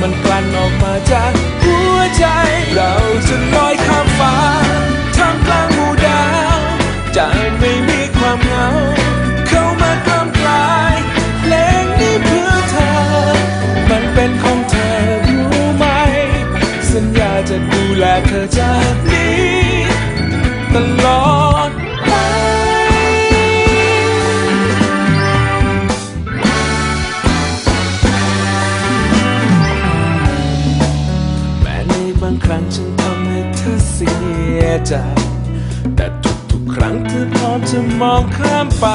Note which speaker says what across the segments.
Speaker 1: มันกลั่นออกมาจากหัวใจ เราจะลอยข้ามฟ้าท่ามกลางหมู่ดาวจะไม่มีความเหงา เข้ามากล้ำกลายเพลงนี้เพื่อเธอ มันเป็นของเธอรู้ไหม สัญญาจะดูแลเธอจา บางครั้งฉันทำให้เธอเสียใจ แต่ทุกๆครั้งเธอพร้อมจะมองข้ามไป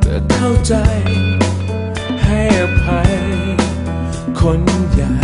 Speaker 1: เธอเข้าใจ ให้อภัยคนใหญ่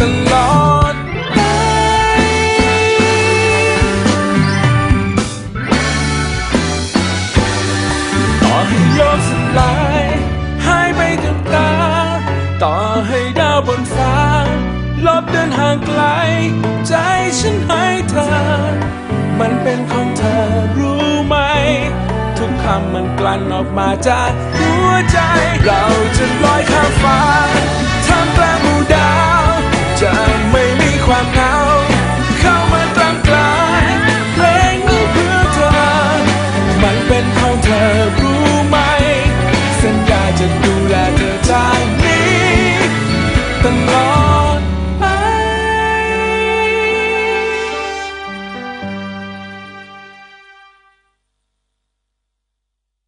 Speaker 1: ตลอดไปต่อให้โลกสลายหายไปกับตา ต่อให้ดาวบนฟ้า ลบเดินห่างไกล ใจฉันให้เธอ มันเป็นของเธอรู้ไหม ทุกคำมันกลั่นออกมาจากหัวใจ เราจะลอยข้ามฟ้าท่ามกลงหมู่ดาว